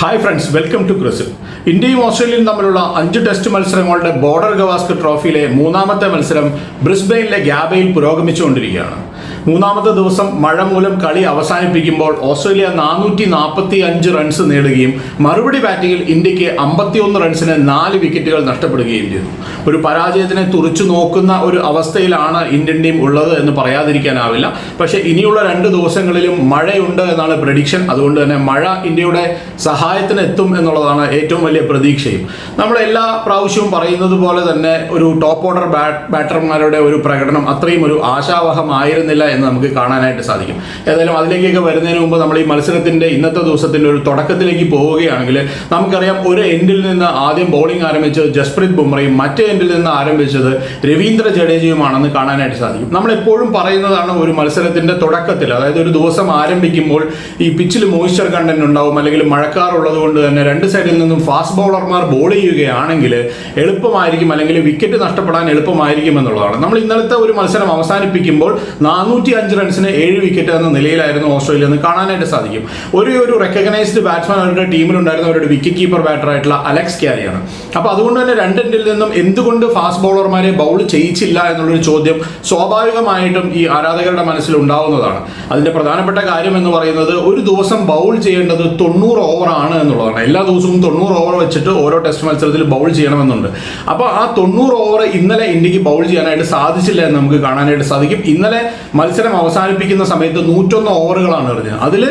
Hi friends welcome to ക്രിസിൽ ഇന്ത്യയും ഓസ്ട്രേലിയയും തമ്മിലുള്ള അഞ്ച് ടെസ്റ്റ് മത്സരങ്ങളുടെ ബോർഡർ ഗവാസ്കർ ട്രോഫിയിലെ മൂന്നാമത്തെ മത്സരം ബ്രിസ്ബെയിനിലെ ഗ്യാബയിൽ പുരോഗമിച്ചുകൊണ്ടിരിക്കുകയാണ്. മൂന്നാമത്തെ ദിവസം മഴ മൂലം കളി അവസാനിപ്പിക്കുമ്പോൾ ഓസ്ട്രേലിയ നാനൂറ്റി നാൽപ്പത്തി അഞ്ച് റൺസ് നേടുകയും മറുപടി ബാറ്റിംഗിൽ ഇന്ത്യയ്ക്ക് അമ്പത്തിയൊന്ന് റൺസിന് നാല് വിക്കറ്റുകൾ നഷ്ടപ്പെടുകയും ചെയ്തു. ഒരു പരാജയത്തിനെ തുറച്ചു നോക്കുന്ന ഒരു അവസ്ഥയിലാണ് ഇന്ത്യൻ ടീം ഉള്ളത് എന്ന് പറയാതിരിക്കാനാവില്ല. പക്ഷേ ഇനിയുള്ള രണ്ട് ദിവസങ്ങളിലും മഴയുണ്ട് എന്നാണ് പ്രഡിക്ഷൻ അതുകൊണ്ട് തന്നെ മഴ ഇന്ത്യയുടെ സഹായത്തിന് എത്തും എന്നുള്ളതാണ് ഏറ്റവും വലിയ പ്രതീക്ഷയും. നമ്മൾ എല്ലാ പ്രാവശ്യവും പറയുന്നത് പോലെ തന്നെ ഒരു ടോപ്പ് ഓർഡർ ബാറ്റർമാരുടെ ഒരു പ്രകടനം അത്രയും ഒരു ആശാവഹമായിരുന്നില്ല. എന്ന് നമുക്ക് കാണാനായിട്ട് സാധിക്കും. ഏതായാലും അതിലേക്കൊക്കെ വരുന്നതിന് മുമ്പ് നമ്മൾ ഈ മത്സരത്തിന്റെ ഇന്നത്തെ ദിവസത്തിന്റെ ഒരു തുടക്കത്തിലേക്ക് പോവുകയാണെങ്കിൽ നമുക്കറിയാം ഒരു എൻഡിൽ നിന്ന് ആദ്യം ബോളിംഗ് ആരംഭിച്ചത് ജസ്പ്രീത് ബുംറയും മറ്റേ എൻഡിൽ നിന്ന് ആരംഭിച്ചത് രവീന്ദ്ര ജഡേജയുമാണെന്ന് കാണാനായിട്ട് സാധിക്കും. നമ്മൾ എപ്പോഴും പറയുന്നതാണ് ഒരു മത്സരത്തിന്റെ തുടക്കത്തിൽ. അതായത് ഒരു ദിവസം ആരംഭിക്കുമ്പോൾ ഈ പിച്ചിൽ മോയിസ്ചർ കണ്ടന്റ് ഉണ്ടാവും അല്ലെങ്കിൽ മഴക്കാറുള്ളത് കൊണ്ട് തന്നെ രണ്ട് സൈഡിൽ നിന്നും ഫാസ്റ്റ് ബൗളർമാർ ബോൾ ചെയ്യുകയാണെങ്കിൽ എളുപ്പമായിരിക്കും അല്ലെങ്കിൽ വിക്കറ്റ് നഷ്ടപ്പെടാൻ എളുപ്പമായിരിക്കും എന്നുള്ളതാണ്. നമ്മൾ ഇന്നലത്തെ ഒരു മത്സരം അവസാനിപ്പിക്കുമ്പോൾ നാനൂറ്റി അഞ്ച് റൺസിന് ഏഴ് വിക്കറ്റ് എന്ന നിലയിലായിരുന്നു ഓസ്ട്രേലിയ എന്ന് കാണാനായിട്ട് സാധിക്കും. ഒരു ഒരു റെക്കഗ്നൈസ്ഡ് ബാറ്റ്സ്മാൻ അവരുടെ ടീമിലുണ്ടായിരുന്ന അവരുടെ വിക്കറ്റ് കീപ്പർ ബാറ്റർ ആയിട്ടുള്ള അലക്സ് ക്യാരിയാണ്. അപ്പോൾ അതുകൊണ്ട് തന്നെ രണ്ടിൽ നിന്നും എന്തുകൊണ്ട് ഫാസ്റ്റ് ബൗളർമാരെ ബൗൾ ചെയ്യിച്ചില്ല എന്നുള്ളൊരു ചോദ്യം സ്വാഭാവികമായിട്ടും ഈ ആരാധകരുടെ മനസ്സിൽ ഉണ്ടാവുന്നതാണ്. അതിന്റെ പ്രധാനപ്പെട്ട കാര്യം എന്ന് പറയുന്നത് ഒരു ദിവസം ബൗൾ ചെയ്യേണ്ടത് തൊണ്ണൂറ് ഓവറാണ് എന്നുള്ളതാണ്. എല്ലാ ദിവസവും തൊണ്ണൂറ് ഓവർ വെച്ചിട്ട് ഓരോ ടെസ്റ്റ് മത്സരത്തിൽ ബൗൾ ചെയ്യണമെന്നുണ്ട്. അപ്പോൾ ആ തൊണ്ണൂറ് ഓവർ ഇന്നലെ ഇന്ത്യയ്ക്ക് ബൗൾ ചെയ്യാനായിട്ട് സാധിച്ചില്ല എന്ന് നമുക്ക് കാണാനായിട്ട് സാധിക്കും. ഇന്നലെ മത്സരം അവസാനിപ്പിക്കുന്ന സമയത്ത് നൂറ്റൊന്ന് ഓവറുകളാണ് എറിഞ്ഞത്. അതിൽ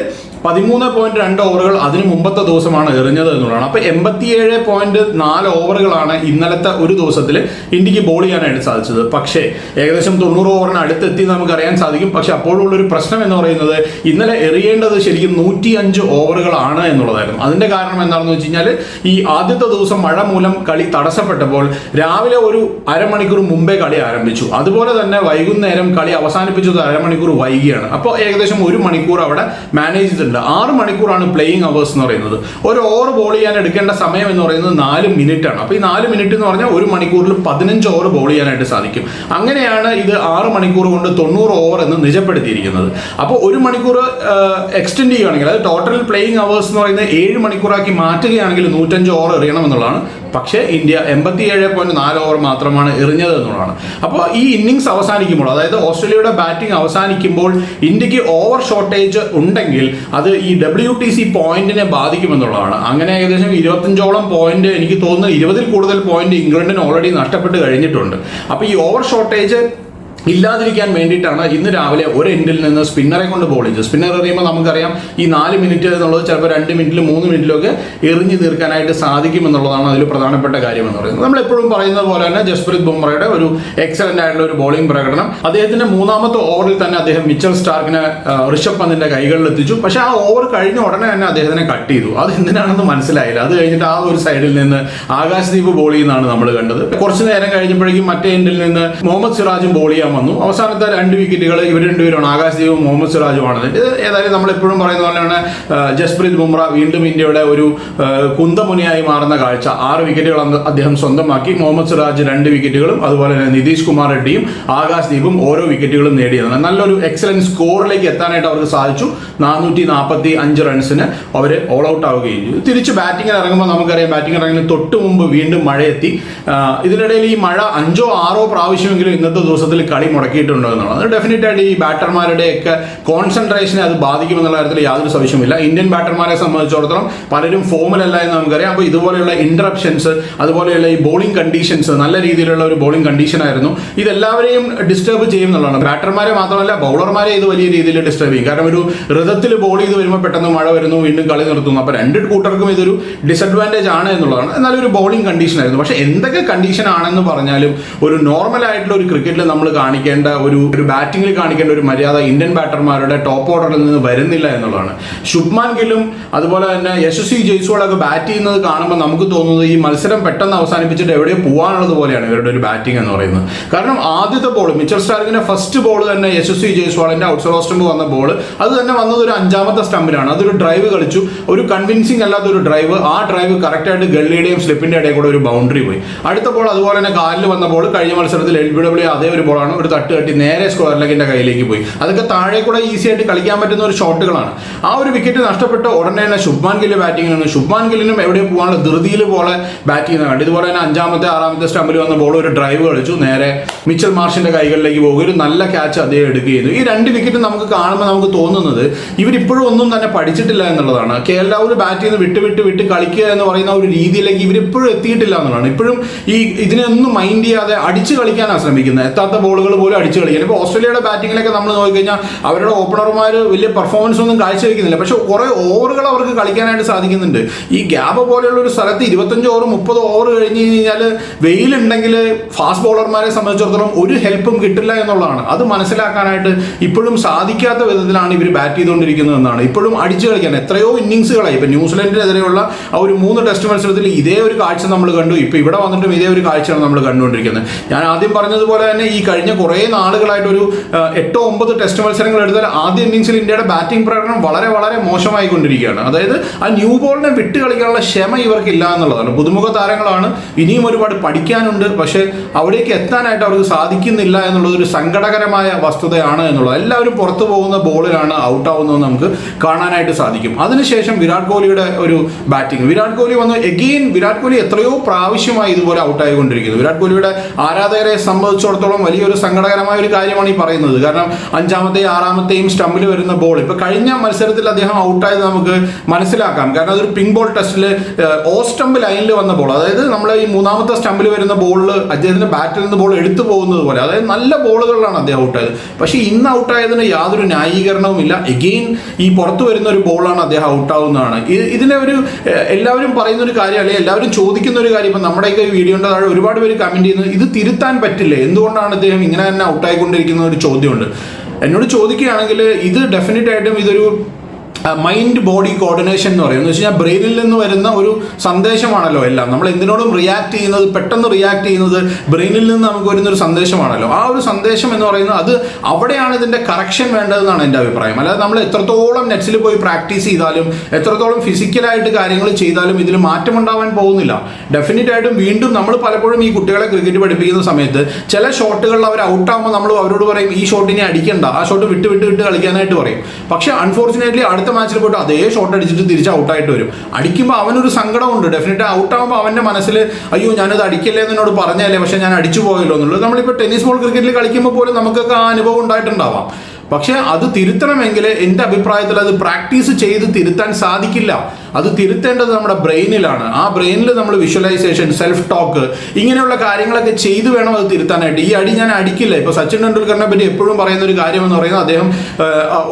പതിമൂന്ന് പോയിന്റ് രണ്ട് ഓവറുകൾ അതിന് മുമ്പത്തെ ദിവസമാണ് എറിഞ്ഞത് എന്നുള്ളതാണ്. അപ്പൊ എൺപത്തിയേഴ് പോയിന്റ് നാല് ഓവറുകളാണ് ഇന്നലത്തെ ഒരു ദിവസത്തിൽ ഇന്ത്യയ്ക്ക് ബോൾ ചെയ്യാനായിട്ട് സാധിച്ചത്. പക്ഷേ ഏകദേശം തൊണ്ണൂറ് ഓവറിന് അടുത്തെത്തി നമുക്ക് അറിയാൻ സാധിക്കും. പക്ഷെ അപ്പോഴുള്ള ഒരു പ്രശ്നം എന്ന് പറയുന്നത് ഇന്നലെ എറിയേണ്ടത് ശരിക്കും നൂറ്റി അഞ്ച് ഓവറുകളാണ് എന്നുള്ളതായിരുന്നു. അതിന്റെ കാരണം എന്താണെന്ന് വെച്ച് കഴിഞ്ഞാൽ ഈ ആദ്യത്തെ ദിവസം മഴ മൂലം കളി തടസ്സപ്പെട്ടപ്പോൾ രാവിലെ ഒരു അരമണിക്കൂർ മുമ്പേ കളി ആരംഭിച്ചു. അതുപോലെ തന്നെ വൈകുന്നേരം കളി അവസാനിപ്പിച്ചത് അരമണിക്കൂർ വൈകിയാണ്. അപ്പോൾ ഏകദേശം ഒരു മണിക്കൂർ അവിടെ മാനേജ് ചെയ്തിട്ടുണ്ട്. ആറ് മണിക്കൂറാണ് പ്ലേയിങ് അവേഴ്സ് എന്ന് പറയുന്നത്. ഒരു ഓവർ ബോൾ ചെയ്യാൻ എടുക്കേണ്ട സമയം എന്ന് പറയുന്നത് നാല് മിനിറ്റ് ആണ് അപ്പോൾ ഈ നാല് മിനിറ്റ് എന്ന് പറഞ്ഞാൽ ഒരു മണിക്കൂറിൽ പതിനഞ്ച് ഓവർ ബോൾ ചെയ്യാനായിട്ട് സാധിക്കും. അങ്ങനെയാണ് ഇത് ആറ് മണിക്കൂർ കൊണ്ട് തൊണ്ണൂറ് ഓവർ എന്ന് നിജപ്പെടുത്തിയിരിക്കുന്നത്. അപ്പോൾ ഒരു മണിക്കൂർ എക്സ്റ്റെൻഡ് ചെയ്യുകയാണെങ്കിൽ അതായത് ടോട്ടൽ പ്ലേയിങ് അവേഴ്സ് എന്ന് പറയുന്നത് ഏഴ് മണിക്കൂറാക്കി മാറ്റുകയാണെങ്കിൽ നൂറ്റഞ്ച് ഓവർ എറിയണം എന്നുള്ളതാണ് പക്ഷേ ഇന്ത്യ എൺപത്തിയേഴ് പോയിന്റ് നാല് ഓവർ മാത്രമാണ് എറിഞ്ഞത് എന്നുള്ളതാണ്. അപ്പോൾ ഈ ഇന്നിങ്സ് അവസാനിക്കുമ്പോൾ അതായത് ഓസ്ട്രേലിയയുടെ ബാറ്റിംഗ് അവസാനിക്കുമ്പോൾ ഇന്ത്യയ്ക്ക് ഓവർ ഷോർട്ടേജ് ഉണ്ടെങ്കിൽ അത് ഈ ഡബ്ല്യു ടി സി പോയിന്റിനെ ബാധിക്കുമെന്നുള്ളതാണ്. അങ്ങനെ ഏകദേശം ഇരുപത്തഞ്ചോളം പോയിന്റ് എനിക്ക് തോന്നുന്നു ഇരുപതിൽ കൂടുതൽ പോയിന്റ് ഇംഗ്ലണ്ടിന് ഓൾറെഡി നഷ്ടപ്പെട്ട് കഴിഞ്ഞിട്ടുണ്ട്. അപ്പോൾ ഈ ഓവർ ഷോർട്ടേജ് ഇല്ലാതിരിക്കാൻ വേണ്ടിയിട്ടാണ് ഇന്ന് രാവിലെ ഒരു എൻഡിൽ നിന്ന് സ്പിന്നറെ കൊണ്ട് ബോൾ ചെയ്തത്. സ്പിന്നർ എറിയുമ്പോൾ നമുക്കറിയാം ഈ നാല് മിനിറ്റ് എന്നുള്ളത് ചിലപ്പോൾ രണ്ട് മിനിറ്റിലും മൂന്ന് മിനിറ്റിലൊക്കെ എറിഞ്ഞു തീർക്കാനായിട്ട് സാധിക്കും എന്നുള്ളതാണ് അതിൽ പ്രധാനപ്പെട്ട കാര്യം എന്ന് പറയുന്നത്. നമ്മൾ എപ്പോഴും പറയുന്നത് പോലെ തന്നെ ജസ്പ്രീത് ബുംറയുടെ ഒരു എക്സലന്റ് ആയിട്ടുള്ള ഒരു ബോളിംഗ് പ്രകടനം. അദ്ദേഹത്തിന്റെ മൂന്നാമത്തെ ഓവറിൽ തന്നെ അദ്ദേഹം മിച്ചൽ സ്റ്റാർക്കിനെ ഋഷഭ് പന്തിന്റെ കൈകളിൽ എത്തിച്ചു. പക്ഷെ ആ ഓവർ കഴിഞ്ഞ ഉടനെ തന്നെ അദ്ദേഹത്തിനെ കട്ട് ചെയ്തു. അത് എന്തിനാണെന്ന് മനസ്സിലായില്ല. അത് കഴിഞ്ഞിട്ട് ആ ഒരു സൈഡിൽ നിന്ന് ആകാശദീപ് ബോൾ ചെയ്യുന്നതാണ് നമ്മൾ കണ്ടത്. കുറച്ച് നേരം കഴിഞ്ഞപ്പോഴേക്കും മറ്റേ എൻഡിൽ നിന്ന് മുഹമ്മദ് സിറാജും ബോൾ ചെയ്യാൻ വന്നു. അവസാനത്തെ രണ്ട് വിക്കറ്റുകൾ ഇവർ രണ്ടുപേരാണ്. ആകാശദീപും മുഹമ്മദ് സിറാജുമാണ് ഇത് ഏതായാലും നമ്മൾ എപ്പോഴും പറയുന്ന പോലെയാണ് ജസ്പ്രീത് ബുംറ വീണ്ടും ഇന്ത്യയുടെ ഒരു കുന്തമുനിയായി മാറുന്ന കാഴ്ച. ആറ് വിക്കറ്റുകൾ അദ്ദേഹം സ്വന്തമാക്കി. മുഹമ്മദ് സിറാജ് രണ്ട് വിക്കറ്റുകളും അതുപോലെ തന്നെ നിതീഷ് കുമാർ റെഡ്ഡിയും ആകാശദീപും ഓരോ വിക്കറ്റുകളും നേടിയതാണ്. നല്ലൊരു എക്സലന്റ് സ്കോറിലേക്ക് എത്താനായിട്ട് അവർക്ക് സാധിച്ചു. നാനൂറ്റി നാൽപ്പത്തി അഞ്ച് റൺസിന് അവർ ഓൾ ഔട്ട് ആവുകയും ചെയ്തു. തിരിച്ച് ബാറ്റിങ്ങിൽ ഇറങ്ങുമ്പോൾ നമുക്കറിയാം ബാറ്റിംഗ് ഇറങ്ങുന്ന തൊട്ട് മുമ്പ് വീണ്ടും മഴയെത്തി. ഇതിനിടയിൽ ഈ മഴ അഞ്ചോ ആറോ പ്രാവശ്യമെങ്കിലും ഇന്നത്തെ ദിവസത്തിൽ കളി മുടക്കിയിട്ടുണ്ട് എന്നുള്ളത്. അത് ഡെഫിനറ്റ് ആയിട്ട് ഈ ബാറ്റർമാരുടെയൊക്കെ കോൺസെൻട്രേഷനെ അത് ബാധിക്കുമെന്നുള്ള കാര്യത്തിൽ യാതൊരു സംശയമില്ല ഇന്ത്യൻ ബാറ്റർമാരെ സംബന്ധിച്ചിടത്തോളം പലരും ഫോമിലല്ല എന്ന് നമുക്കറിയാം. അപ്പോൾ ഇതുപോലെയുള്ള ഇന്ററപ്ഷൻസ് അതുപോലെയുള്ള ഈ ബോളിംഗ് കണ്ടീഷൻസ് നല്ല രീതിയിലുള്ള ഒരു ബോളിംഗ് കണ്ടീഷൻ ആയിരുന്നു. ഇതെല്ലാവരെയും ഡിസ്റ്റർബ് ചെയ്യും എന്നുള്ളതാണ്. ബാറ്റർമാരെ മാത്രമല്ല ബൗളർമാരെ ഇത് വലിയ രീതിയിൽ ഡിസ്റ്റർബ് ചെയ്യും. കാരണം ഒരു ഋതത്തിൽ ബോൾ ചെയ്ത് വരുമ്പോൾ പെട്ടെന്ന് മഴ വരുന്നു വീണ്ടും കളി നിർത്തുന്നു. അപ്പോൾ രണ്ട് കൂട്ടർക്കും ഇതൊരു ഡിസഡ്വാന്റേജ് ആണ് എന്നുള്ളതാണ്. എന്നാലും ഒരു ബോളിംഗ് കണ്ടീഷൻ ആയിരുന്നു. പക്ഷേ എന്തൊക്കെ കണ്ടീഷൻ ആണെന്ന് പറഞ്ഞാലും ഒരു നോർമൽ ആയിട്ടുള്ള ഒരു ക്രിക്കറ്റിൽ നമ്മൾ കാണിക്കേണ്ട ഒരു ഒരു ബാറ്റിംഗിൽ കാണിക്കേണ്ട ഒരു മര്യാദ ഇന്ത്യൻ ബാറ്റർമാരുടെ ടോപ്പ് ഓർഡറിൽ നിന്ന് വരുന്നില്ല എന്നുള്ളതാണ്. ശുഭ്മാൻ ഗില്ലും അതുപോലെ തന്നെ യശസ്വി ജയ്സ്വാളൊക്കെ ബാറ്റ് ചെയ്യുന്നത് കാണുമ്പോൾ നമുക്ക് തോന്നുന്നത് ഈ മത്സരം പെട്ടെന്ന് അവസാനിപ്പിച്ചിട്ട് എവിടെയോ പോകാനുള്ളത് പോലെയാണ് ഇവരുടെ ഒരു ബാറ്റിംഗ് എന്ന് പറയുന്നത്. കാരണം ആദ്യത്തെ ബോൾ മിച്ചൽ സ്റ്റാർക്കിന്റെ ഫസ്റ്റ് ബോൾ തന്നെ യശസ്വി ജയ്സ്വാളിന്റെ ഔട്ട്സൈഡ് സ്റ്റംപ് വന്ന ബോൾ അത് തന്നെ വന്നത് ഒരു അഞ്ചാമത്തെ സ്റ്റംപിലാണ് അതൊരു ഡ്രൈവ് കളിച്ചു. ഒരു കൺവിൻസിങ് അല്ലാത്ത ഒരു ഡ്രൈവ് ആ ഡ്രൈവ് കറക്റ്റായിട്ട് ഗള്ളിയുടെയും സ്ലിപ്പിന്റെ ഇടയിൽ കൂടെ ഒരു ബൗണ്ടറി പോയി. അടുത്ത ബോൾ അതുപോലെ തന്നെ കാലിൽ വന്ന ബോൾ കഴിഞ്ഞ മത്സരത്തിൽ എൽ ബി ഡബ്ല്യു അതേ ഒരു ബോളാണ് അകലത്തോളം ഒരു തട്ട് കെട്ടി നേരെ സ്ക്വയർ ലെഗിന്റെ കയ്യിലേക്ക് പോയി. അതൊക്കെ താഴെ കൂടെ ഈസി ആയിട്ട് കളിക്കാൻ പറ്റുന്ന ഒരു ഷോട്ടുകളാണ് ആ ഒരു വിക്കറ്റ് നഷ്ടപ്പെട്ട് ഉടനെ തന്നെ ശുഭ്മാൻ ഗില്ല് ബാറ്റിങ്ങിനാണ് ശുഭ്മാൻ ഗില്ലിനും എവിടെ പോകാനുള്ള ധൃതിയിൽ പോലെ ബാറ്റ് ചെയ്യുന്ന കണ്ടു. ഇതുപോലെ തന്നെ അഞ്ചാമത്തെ ആറാമത്തെ സ്റ്റമ്പിൽ വന്ന ബോൾ ഒരു ഡ്രൈവ് കളിച്ചു. നേരെ മിച്ചൽ മാർഷിന്റെ കൈകളിലേക്ക് പോകും. ഒരു നല്ല ക്യാച്ച് അദ്ദേഹം എടുക്കുകയും ഈ രണ്ട് വിക്കറ്റ് നമുക്ക് കാണുമ്പോൾ നമുക്ക് തോന്നുന്നത് ഇവരിപ്പോഴും ഒന്നും തന്നെ പഠിച്ചിട്ടില്ല എന്നുള്ളതാണ്. കെ എൽ രാഹുൽ ബാറ്റ് ചെയ്യുന്ന വിട്ട് വിട്ട് വിട്ട് കളിക്കുക എന്ന് പറയുന്ന ഒരു രീതിയിലേക്ക് ഇവരിപ്പോഴും എത്തിയിട്ടില്ല എന്നുള്ളതാണ്. ഇപ്പോഴും ഈ ഇതിനെ ഒന്നും മൈൻഡ് ചെയ്യാതെ അടിച്ചു കളിക്കാനാണ് ശ്രമിക്കുന്നത് എത്താത്ത ബോളുകൾ പോലും അടിച്ചു കളിക്കും. ഇപ്പോൾ ഓസ്ട്രേലിയയുടെ ബാറ്റിങ്ങിലൊക്കെ നമ്മൾ നോക്കിക്കഴിഞ്ഞാൽ അവരുടെ ഓപ്പണർമാർ വലിയ പെർഫോമൻസ് ഒന്നും കാഴ്ചവെക്കുന്നില്ല. പക്ഷേ കുറേ ഓവറുകൾ അവർക്ക് കളിക്കാനായിട്ട് സാധിക്കുന്നുണ്ട്. ഈ ഗ്യാബ് പോലെയുള്ള ഒരു സ്ഥലത്ത് ഇരുപത്തഞ്ച് ഓവർ മുപ്പത് ഓവർ കഴിഞ്ഞ് കഴിഞ്ഞാൽ വെയിലുണ്ടെങ്കിൽ ഫാസ്റ്റ് ബോളർമാരെ സംബന്ധിച്ചിടത്തോളം ഒരു ഹെൽപ്പും കിട്ടില്ല എന്നുള്ളതാണ്. അത് മനസ്സിലാക്കാനായിട്ട് ഇപ്പോഴും സാധിക്കാത്ത വിധത്തിലാണ് ഇവർ ബാറ്റ് ചെയ്തുകൊണ്ടിരിക്കുന്നത് എന്നാണ്. ഇപ്പോഴും അടിച്ചു കളിക്കാൻ എത്രയോ ഇന്നിങ്സുകളായി ഇപ്പോൾ ന്യൂസിലൻഡിനെതിരെയുള്ള ആ ഒരു മൂന്ന് ടെസ്റ്റ് മത്സരത്തിൽ ഇതേ ഒരു കാഴ്ച നമ്മൾ കണ്ടു. ഇപ്പോൾ ഇവിടെ വന്നിട്ടും ഇതേ ഒരു കാഴ്ചയാണ് നമ്മൾ കണ്ടുകൊണ്ടിരിക്കുന്നത്. ഞാൻ ആദ്യം പറഞ്ഞതുപോലെ തന്നെ ഈ കഴിഞ്ഞ കുറേ നാളുകളായിട്ട് ഒരു എട്ടോ ഒമ്പത് ടെസ്റ്റ് മത്സരങ്ങൾ എടുത്താൽ ആദ്യ ഇന്നിംഗ്സിൽ ഇന്ത്യയുടെ ബാറ്റിംഗ് പ്രകടനം വളരെ വളരെ മോശമായിക്കൊണ്ടിരിക്കുകയാണ്. അതായത് ആ ന്യൂ ബോളിനെ വിട്ട് കളിക്കാനുള്ള ക്ഷമ ഇവർക്കില്ല എന്നുള്ളതാണ്. പുതുമുഖ താരങ്ങളാണ് ഇനിയും ഒരുപാട് പഠിക്കാനുണ്ട്. പക്ഷേ അവിടേക്ക് എത്താനായിട്ട് അവർക്ക് സാധിക്കുന്നില്ല എന്നുള്ളത് ഒരു സങ്കടകരമായ വസ്തുതയാണ് എന്നുള്ളത്. എല്ലാവരും പുറത്തു പോകുന്ന ബോളിലാണ് ഔട്ട് ആവുന്നത് നമുക്ക് കാണാനായിട്ട് സാധിക്കും. അതിനുശേഷം വിരാട് കോഹ്ലിയുടെ ഒരു ബാറ്റിംഗ് വിരാട് കോഹ്ലി വന്ന് എഗെയിൻ വിരാട് കോഹ്ലി എത്രയോ പ്രാവശ്യമായി ഇതുപോലെ ഔട്ടായിക്കൊണ്ടിരിക്കുന്നു വിരാട് കോഹ്ലിയുടെ ആരാധകരെ സംബന്ധിച്ചിടത്തോളം വലിയൊരു സങ്കടകരമായ ഒരു കാര്യമാണ് ഈ പറയുന്നത്. കാരണം അഞ്ചാമത്തെയും ആറാമത്തെയും സ്റ്റമ്പിൽ വരുന്ന ബോൾ ഇപ്പൊ കഴിഞ്ഞ മത്സരത്തിൽ അദ്ദേഹം ഔട്ടായത് നമുക്ക് മനസ്സിലാക്കാം. കാരണം അതൊരു പിങ്ക് ബോൾ ടെസ്റ്റിൽ ഓ സ്റ്റമ്പ് ലൈനിൽ വന്ന ബോൾ അതായത് നമ്മൾ ഈ മൂന്നാമത്തെ സ്റ്റമ്പിൽ വരുന്ന ബോളിൽ അദ്ദേഹത്തിന്റെ ബാറ്റിൽ നിന്ന് ബോൾ എടുത്തു പോകുന്നത് പോലെ. അതായത് നല്ല ബോളുകളിലാണ് അദ്ദേഹം ഔട്ടായത് പക്ഷേ ഇന്ന് ഔട്ടായതിന് യാതൊരു ന്യായീകരണവും ഇല്ല. എഗെയിൻ ഈ പുറത്തു വരുന്ന ഒരു ബോളാണ് അദ്ദേഹം ഔട്ടാവുന്നതാണ് ഇത് ഇതിനെ ഒരു എല്ലാവരും പറയുന്ന ഒരു കാര്യം അല്ലെങ്കിൽ എല്ലാവരും ചോദിക്കുന്ന ഒരു കാര്യം ഇപ്പം നമ്മുടെയൊക്കെ വീഡിയോ താഴെ ഒരുപാട് പേര് കമന്റ് ചെയ്യുന്നത് ഇത് തിരുത്താൻ പറ്റില്ലേ? എന്തുകൊണ്ടാണ് അദ്ദേഹം തന്നെ ഔട്ടായിക്കൊണ്ടിരിക്കുന്ന ഒരു ചോദ്യമുണ്ട്. എന്നോട് ചോദിക്കുകയാണെങ്കിൽ ഇത് ഡെഫിനറ്റ് ആയിട്ടും ഇതൊരു മൈൻഡ് ബോഡി കോർഡിനേഷൻ എന്ന് പറയുന്നത് വെച്ച് കഴിഞ്ഞാൽ ബ്രെയിനിൽ നിന്ന് വരുന്ന ഒരു സന്ദേശമാണല്ലോ എല്ലാം. നമ്മൾ എന്തിനോടും റിയാക്ട് ചെയ്യുന്നത് പെട്ടെന്ന് റിയാക്ട് ചെയ്യുന്നത് ബ്രെയിനിൽ നിന്ന് നമുക്ക് വരുന്ന ഒരു സന്ദേശമാണല്ലോ. ആ ഒരു സന്ദേശം എന്ന് പറയുന്നത് അത് അവിടെയാണ് ഇതിന്റെ കറക്ഷൻ വേണ്ടതെന്നാണ് എന്റെ അഭിപ്രായം. അല്ലാതെ നമ്മൾ എത്രത്തോളം നെറ്റ്സിൽ പോയി പ്രാക്ടീസ് ചെയ്താലും എത്രത്തോളം ഫിസിക്കലായിട്ട് കാര്യങ്ങൾ ചെയ്താലും ഇതിൽ മാറ്റമുണ്ടാവാൻ പോകുന്നില്ല. ഡെഫിനറ്റ് ആയിട്ടും വീണ്ടും നമ്മൾ പലപ്പോഴും ഈ കുട്ടികളെ ക്രിക്കറ്റ് പഠിപ്പിക്കുന്ന സമയത്ത് ചില ഷോട്ടുകളിൽ അവർ ഔട്ട് ഔട്ടാകുമ്പോൾ നമ്മൾ അവരോട് പറയും ഈ ഷോട്ടിനെ അടിക്കണ്ട. ആ ഷോട്ട് വിട്ട് വിട്ട് വിട്ട് കളിക്കാനായിട്ട് പറയും. പക്ഷേ അൺഫോർച്ചുനേറ്റ്ലി അടുത്ത മാച്ചിൽ പോയിട്ട് അതേ ഷോട്ട് അടിച്ചിട്ട് തിരിച്ച് ഔട്ടായിട്ട് വരും. അടിക്കുമ്പോൾ അവനൊരു സങ്കടമുണ്ട്. ഡെഫിനറ്റ് ഔട്ടാകുമ്പോൾ അവന്റെ മനസ്സിൽ അയ്യോ ഞാനത് അടിക്കില്ലേ എന്ന് എന്നോട് പറഞ്ഞല്ലേ പക്ഷേ ഞാൻ അടിച്ചു പോയല്ലോ എന്നുള്ളത്. നമ്മളിപ്പോൾ ടെന്നീസ് ബോൾ ക്രിക്കറ്റിൽ കളിക്കുമ്പോൾ പോലും നമുക്കൊക്കെ ആ അനുഭവം ഉണ്ടായിട്ടുണ്ടാവാം. പക്ഷേ അത് തിരുത്തണമെങ്കിൽ എന്റെ അഭിപ്രായത്തിൽ അത് പ്രാക്ടീസ് ചെയ്ത് തിരുത്താൻ സാധിക്കില്ല. അത് തിരുത്തേണ്ടത് നമ്മുടെ ബ്രെയിനിലാണ്. ആ ബ്രെയിനിൽ നമ്മൾ വിഷ്വലൈസേഷൻ സെൽഫ് ടോക്ക് ഇങ്ങനെയുള്ള കാര്യങ്ങളൊക്കെ ചെയ്തു വേണം അത് തിരുത്താനായിട്ട്. ഈ അടി ഞാൻ അടിക്കില്ല. ഇപ്പോൾ സച്ചിൻ ടെണ്ടുൽക്കറിനെ പറ്റി എപ്പോഴും പറയുന്ന ഒരു കാര്യം എന്ന് പറയുന്നത് അദ്ദേഹം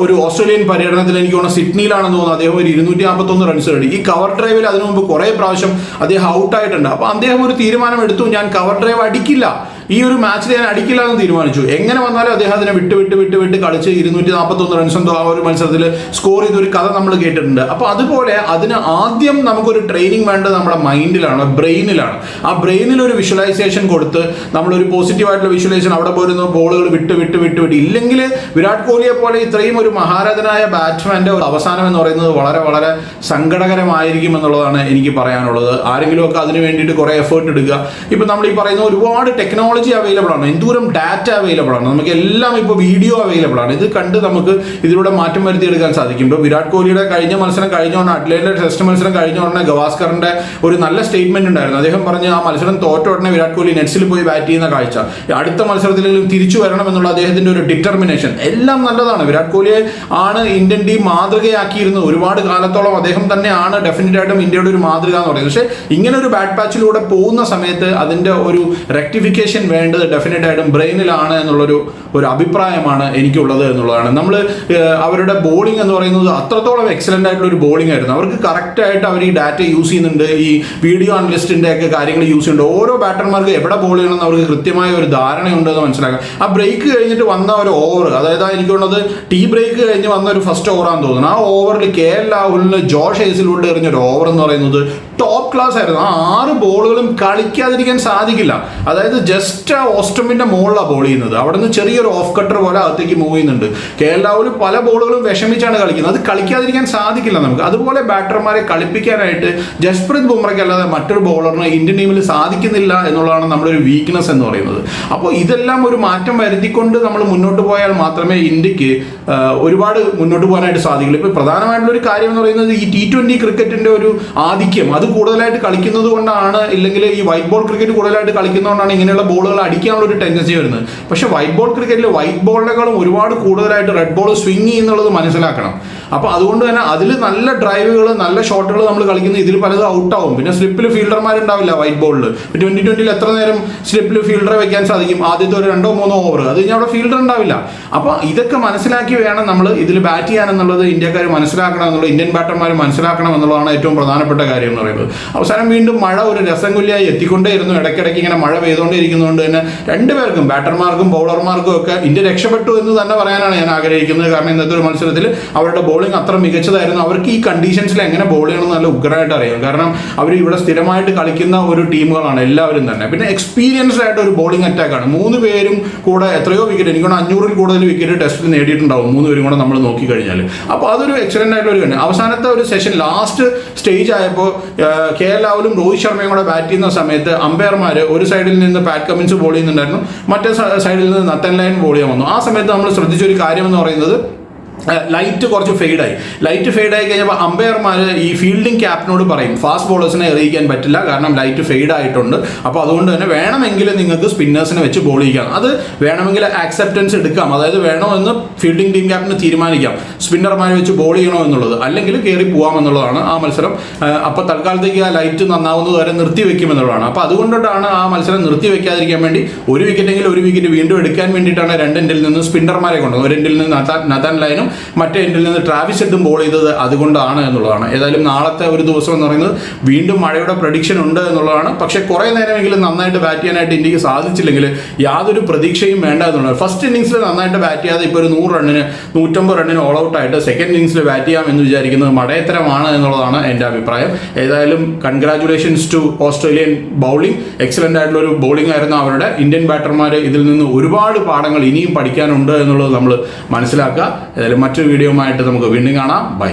ഒരു ഓസ്ട്രേലിയൻ പര്യടനത്തിൽ എനിക്ക് തോന്നുന്നു സിഡ്നിയിലാണെന്ന് തോന്നുന്നു അദ്ദേഹം ഒരു ഇരുന്നൂറ്റി നാൽപ്പത്തൊന്ന് റൺസ് നേടി. ഈ കവർ ഡ്രൈവിൽ അതിനു മുമ്പ് കുറേ പ്രാവശ്യം അദ്ദേഹം ഔട്ടായിട്ടുണ്ട് അപ്പോൾ അദ്ദേഹം ഒരു തീരുമാനം എടുത്തു. ഞാൻ കവർ ഡ്രൈവ് അടിക്കില്ല. ഈ ഒരു മാച്ചിൽ ഞാൻ അടിക്കില്ല എന്ന് തീരുമാനിച്ചു. എങ്ങനെ വന്നാലും അദ്ദേഹം അതിനെ വിട്ട് വിട്ട് വിട്ട് വിട്ട് കളിച്ച് ഇരുന്നൂറ്റി നാൽപ്പത്തൊന്ന് റൺസ് എന്തോ ആ ഒരു മത്സരത്തിൽ സ്കോർ ചെയ്ത ഒരു കഥ നമ്മൾ കേട്ടിട്ടുണ്ട്. അപ്പോൾ അതുപോലെ അതിന് ആദ്യം നമുക്കൊരു ട്രെയിനിങ് വേണ്ടത് നമ്മുടെ മൈൻഡിലാണ് ബ്രെയിനിലാണ് ആ ബ്രെയിനിൽ ഒരു വിഷ്വലൈസേഷൻ കൊടുത്ത് നമ്മളൊരു പോസിറ്റീവായിട്ടുള്ള വിഷ്വലൈസേഷൻ അവിടെ പോരുന്ന ബോളുകൾ വിട്ട് വിട്ട് വിട്ട് വിട്ട്. ഇല്ലെങ്കിൽ വിരാട് കോഹ്ലിയെ പോലെ ഇത്രയും ഒരു മഹാരഥനായ ബാറ്റ്സ്മാന്റെ ഒരു അവസാനം എന്ന് പറയുന്നത് വളരെ വളരെ സങ്കടകരമായിരിക്കും എന്നുള്ളതാണ് എനിക്ക് പറയാനുള്ളത്. ആരെങ്കിലുമൊക്കെ അതിന് വേണ്ടിയിട്ട് കുറേ എഫേർട്ട് എടുക്കുക. ഇപ്പം നമ്മൾ ഈ പറയുന്ന ഒരുപാട് ടെക്നോളജി അവൈലബിൾ ആണ്. എന്തോരം ഡാറ്റ അവൈലബിൾ ആണ്. നമുക്ക് എല്ലാം ഇപ്പോൾ വീഡിയോ അവൈലബിൾ ആണ്. ഇത് കണ്ട് നമുക്ക് ഇതിലൂടെ മാറ്റം വരുത്തിയെടുക്കാൻ സാധിക്കും. ഇപ്പോൾ വിരാട് കോഹ്ലിയുടെ കഴിഞ്ഞ മത്സരം കഴിഞ്ഞ ഉടനെ അഡ്ലൈഡിലെ ടെസ്റ്റ് മത്സരം കഴിഞ്ഞ ഉടനെ ഗവാസ്കറിന്റെ ഒരു നല്ല സ്റ്റേറ്റ്മെന്റ് ഉണ്ടായിരുന്നു. അദ്ദേഹം പറഞ്ഞ് ആ മത്സരം തോറ്റ ഉടനെ വിരാട് കോഹ്ലി നെറ്റ്സിൽ പോയി ബാറ്റ് ചെയ്യുന്ന കാഴ്ച. അടുത്ത മത്സരത്തിലെങ്കിലും തിരിച്ചു വരണം എന്നുള്ള അദ്ദേഹത്തിന്റെ ഒരു ഡിറ്റർമിനേഷൻ എല്ലാം നല്ലതാണ്. വിരാട് കോഹ്ലിയെ ആണ് ഇന്ത്യൻ ടീം മാതൃകയാക്കിയിരുന്നത് ഒരുപാട് കാലത്തോളം അദ്ദേഹം തന്നെയാണ് ഡെഫിനറ്റ് ആയിട്ടും ഇന്ത്യയുടെ ഒരു മാതൃക എന്ന് പറയുന്നത്. പക്ഷേ ഇങ്ങനെ ഒരു ബാറ്റ് പാച്ചിലൂടെ പോകുന്ന സമയത്ത് അതിന്റെ ഒരു റെക്ടിഫിക്കേഷൻ വേണ്ടത് ഡെഫിനറ്റ് ആയിട്ടും ബ്രെയിനിലാണ് എന്നുള്ളൊരു ഒരു അഭിപ്രായമാണ് എനിക്കുള്ളത് എന്നുള്ളതാണ്. നമ്മൾ അവരുടെ ബോളിംഗ് എന്ന് പറയുന്നത് അത്രത്തോളം എക്സലന്റ് ആയിട്ടുള്ള ഒരു ബോളിംഗ് ആയിരുന്നു. അവർക്ക് കറക്റ്റായിട്ട് അവർ ഈ ഡാറ്റ യൂസ് ചെയ്യുന്നുണ്ട്. ഈ വീഡിയോ അനലിസ്റ്റിന്റെ ഒക്കെ കാര്യങ്ങൾ യൂസ് ചെയ്യുന്നുണ്ട്. ഓരോ ബാറ്റർമാർക്ക് എവിടെ ബോൾ ചെയ്യണമെന്ന് അവർക്ക് കൃത്യമായ ഒരു ധാരണയുണ്ടെന്ന് മനസ്സിലാക്കാം. ആ ബ്രേക്ക് കഴിഞ്ഞിട്ട് വന്ന ഒരു ഓവർ അതായത് എനിക്ക് തോന്നുന്നത് ടീ ബ്രേക്ക് കഴിഞ്ഞ് വന്ന ഒരു ഫസ്റ്റ് ഓവറാന്ന് തോന്നുന്നു. ആ ഓവറിൽ കെ എൽ രാഹുലിന് ജോഷ് ഹേസിലൂടെ എറിഞ്ഞ ഒരു ഓവർ എന്ന് പറയുന്നത് ടോപ്പ് ക്ലാസ് ആയിരുന്നു. ആ ആറ് ബോളുകളും കളിക്കാതിരിക്കാൻ സാധിക്കില്ല. അതായത് ജസ്റ്റ് ജസ്റ്റ് ആ ഓസ്റ്റമിന്റെ മുകളിലാണ് ബോൾ ചെയ്യുന്നത്. അവിടെ നിന്ന് ചെറിയൊരു ഓഫ് കട്ടർ പോലെ അകത്തേക്ക് മൂവ് ചെയ്യുന്നുണ്ട്. കെ എൽ രാഹുൽ പല ബോളുകളും വിഷമിച്ചാണ് കളിക്കുന്നത്. അത് കളിക്കാതിരിക്കാൻ സാധിക്കില്ല നമുക്ക്. അതുപോലെ ബാറ്റർമാരെ കളിപ്പിക്കാനായിട്ട് ജസ്പ്രീത് ബുംറയ്ക്ക് അല്ലാതെ മറ്റൊരു ബോളറിന് ഇന്ത്യൻ ടീമിൽ സാധിക്കുന്നില്ല എന്നുള്ളതാണ് നമ്മുടെ ഒരു വീക്ക്നെസ് എന്ന് പറയുന്നത്. അപ്പോൾ ഇതെല്ലാം ഒരു മാറ്റം വരുത്തിക്കൊണ്ട് നമ്മൾ മുന്നോട്ട് പോയാൽ മാത്രമേ ഇന്ത്യയ്ക്ക് ഒരുപാട് മുന്നോട്ട് പോകാനായിട്ട് സാധിക്കുള്ളൂ. ഇപ്പോൾ പ്രധാനമായിട്ടുള്ള ഒരു കാര്യം എന്ന് പറയുന്നത് ഈ ടി ട്വന്റി ക്രിക്കറ്റിന്റെ ഒരു ആധിക്യം. അത് കൂടുതലായിട്ട് കളിക്കുന്നത് കൊണ്ടാണ് ഇല്ലെങ്കിൽ ഈ വൈറ്റ് ബോൾ ക്രിക്കറ്റ് കൂടുതലായിട്ട് കളിക്കുന്നതുകൊണ്ടാണ് ഇങ്ങനെയുള്ള ബോളുകൾ അടിക്കാനുള്ള ഒരു ടെൻഡൻസി വരുന്നത്. പക്ഷേ വൈറ്റ് ബോൾ ക്രിക്കറ്റിൽ വൈറ്റ് ബോളിനേക്കാളും ഒരുപാട് കൂടുതലായിട്ട് റെഡ് ബോൾ സ്വിങ് ചെയ്യുന്നുള്ളത് മനസ്സിലാക്കണം. അപ്പോൾ അതുകൊണ്ട് തന്നെ അതിൽ നല്ല ഡ്രൈവുകൾ നല്ല ഷോട്ടുകൾ നമ്മൾ കളിക്കുന്ന ഇതിൽ പലതും ഔട്ടാവും പിന്നെ സ്ലിപ്പിൽ ഫീൽഡർമാരുണ്ടാവില്ല വൈറ്റ് ബോളിൽ ട്വന്റി ട്വന്റിയിൽ എത്ര നേരം സ്ലിപ്പിൽ ഫീൽഡറെ വെക്കാൻ സാധിക്കും? ആദ്യത്തെ ഒരു രണ്ടോ മൂന്നോ ഓവർ അത് കഴിഞ്ഞാൽ അവിടെ ഫീൽഡർ ഉണ്ടാവില്ല. അപ്പോൾ ഇതൊക്കെ മനസ്സിലാക്കി വേണം നമ്മൾ ഇതിൽ ബാറ്റ് ചെയ്യാൻ എന്നുള്ളത് ഇന്ത്യക്കാർ മനസ്സിലാക്കണം എന്നുള്ളത് ഇന്ത്യൻ ബാറ്റർമാർ മനസ്സിലാക്കണം എന്നുള്ളതാണ് ഏറ്റവും പ്രധാനപ്പെട്ട കാര്യം എന്ന് പറയുന്നത്. അവസാനം വീണ്ടും മഴ ഒരു രസംകൊല്ലിയായി എത്തിക്കൊണ്ടേയിരുന്നു. ഇടയ്ക്കിടയ്ക്ക് ഇങ്ങനെ മഴ പെയ്തുകൊണ്ടേയിരിക്കുന്നതുകൊണ്ട് തന്നെ രണ്ടുപേർക്കും ബാറ്റർമാർക്കും ബൗളർമാർക്കും ഒക്കെ ഇന്ത്യ രക്ഷപ്പെട്ടു എന്ന് തന്നെ പറയാനാണ് ഞാൻ ആഗ്രഹിക്കുന്നത്. കാരണം ഇന്നത്തെ ഒരു മത്സരത്തിൽ അവരുടെ ബോളിംഗ് അത്ര മികച്ചതായിരുന്നു. അവർക്ക് ഈ കണ്ടീഷൻസിൽ എങ്ങനെ ബോൾ ചെയ്യണമെന്ന് നല്ല ഉഗ്രമായിട്ട് അറിയാം. കാരണം അവർ ഇവിടെ സ്ഥിരമായിട്ട് കളിക്കുന്ന ഒരു ടീമുകളാണ് എല്ലാവരും തന്നെ. പിന്നെ എക്സ്പീരിയൻസ്ഡ് ആയിട്ട് ഒരു ബോളിംഗ് അറ്റാക്കാണ് മൂന്ന് പേരും കൂടെ എത്രയോ വിക്കറ്റ് എനിക്കൊന്ന് അഞ്ഞൂറിൽ കൂടുതൽ വിക്കറ്റ് ടെസ്റ്റിൽ നേടിയിട്ടുണ്ടാവും മൂന്ന് പേരും കൂടെ നമ്മൾ നോക്കി കഴിഞ്ഞാൽ. അപ്പോൾ അതൊരു എക്സലന്റ് ആയിട്ടുള്ള ഒരു കാര്യം അവസാനത്തെ ഒരു സെഷൻ ലാസ്റ്റ് സ്റ്റേജ് ആയപ്പോൾ കെ എൽ രാഹുലും രോഹിത് ശർമ്മയും കൂടെ ബാറ്റ് ചെയ്യുന്ന സമയത്ത് അമ്പയർമാർ ഒരു സൈഡിൽ നിന്ന് പാറ്റ് കമിൻസ് ബോൾ ചെയ്യുന്നുണ്ടായിരുന്നു. മറ്റേ സൈഡിൽ നിന്ന് നത്തൻ ലൈൻ ബോൾ ചെയ്യാൻ വന്നു. ആ സമയത്ത് നമ്മൾ ശ്രദ്ധിച്ച ഒരു കാര്യം എന്ന് പറയുന്നത് ലൈറ്റ് കുറച്ച് ഫെയ്ഡായി. ലൈറ്റ് ഫെയ്ഡ് ആയി കഴിഞ്ഞപ്പോൾ അമ്പയർമാർ ഈ ഫീൽഡിംഗ് ക്യാപ്റ്റനോട് പറയും ഫാസ്റ്റ് ബോളേഴ്സിനെ എറിയിക്കാൻ പറ്റില്ല കാരണം ലൈറ്റ് ഫെയ്ഡ് ആയിട്ടുണ്ട് അപ്പോൾ അതുകൊണ്ട് തന്നെ വേണമെങ്കിൽ നിങ്ങൾക്ക് സ്പിന്നേഴ്സിനെ വെച്ച് ബോൾ ചെയ്യാം. അത് വേണമെങ്കിൽ ആക്സെപ്റ്റൻസ് എടുക്കാം. അതായത് വേണമെന്ന് ഫീൽഡിംഗ് ടീം ക്യാപ്റ്റന് തീരുമാനിക്കാം. സ്പിന്നർമാരെ വെച്ച് ബോൾ ചെയ്യണോ എന്നുള്ളത് അല്ലെങ്കിൽ കയറി പോകാമെന്നുള്ളതാണ് ആ മത്സരം. അപ്പോൾ തൽക്കാലത്തേക്ക് ആ ലൈറ്റ് നന്നാവുന്നത് വരെ നിർത്തി വെക്കും എന്നുള്ളതാണ് അപ്പോൾ അതുകൊണ്ടാണ് ആ മത്സരം നിർത്തി വെക്കാതിരിക്കാൻ വേണ്ടി ഒരു വിക്കറ്റെങ്കിൽ ഒരു വിക്കറ്റ് വീണ്ടും എടുക്കാൻ വേണ്ടിയിട്ടാണ് രണ്ടെൻഡിൽ നിന്ന് സ്പിന്നർമാരെ കൊണ്ടുവന്നത്. എൻഡിൽ നിന്ന് നതാൻ ലൈനും മറ്റേ എൻഡിൽ നിന്ന് ട്രാവിസ് ഹെഡും ബോൾ ചെയ്തത് അതുകൊണ്ടാണ് എന്നുള്ളതാണ്. ഏതായാലും നാളത്തെ ഒരു ദിവസം എന്ന് പറയുന്നത് വീണ്ടും മഴയുടെ പ്രഡിക്ഷൻ ഉണ്ട് എന്നുള്ളതാണ്. പക്ഷേ കുറേ നേരമെങ്കിലും നന്നായിട്ട് ബാറ്റ് ചെയ്യാനായിട്ട് ഇന്ത്യയ്ക്ക് സാധിച്ചില്ലെങ്കിൽ യാതൊരു പ്രതീക്ഷയും വേണ്ട എന്നുള്ളത് ഫസ്റ്റ് ഇന്നിങ്സിൽ നന്നായിട്ട് ബാറ്റ് ചെയ്യാതെ ഇപ്പോൾ ഒരു നൂറ് റണ്ണിന് നൂറ്റമ്പത് റണ്ണിന് ഓൾ ഔട്ട് ആയിട്ട് സെക്കൻഡ് ഇന്നിങ്സിൽ ബാറ്റ് ചെയ്യാം എന്ന് വിചാരിക്കുന്നത് മടയത്തരമാണ് എന്നുള്ളതാണ് എന്റെ അഭിപ്രായം. ഏതായാലും congratulations to Australian bowling excellent ആയിട്ടുള്ള ഒരു ബൗളിംഗ് ആയിരുന്നു അവരുടെ. ഇന്ത്യൻ ബാറ്റർമാർ ഇതിൽ നിന്ന് ഒരുപാട് പാഠങ്ങൾ ഇനിയും പഠിക്കാനുണ്ട് എന്നുള്ളത് നമ്മൾ മനസ്സിലാക്കുക. ഏതായാലും മറ്റൊരു വീഡിയോയുമായിട്ട് നമുക്ക് വീണ്ടും കാണാം. ബൈ.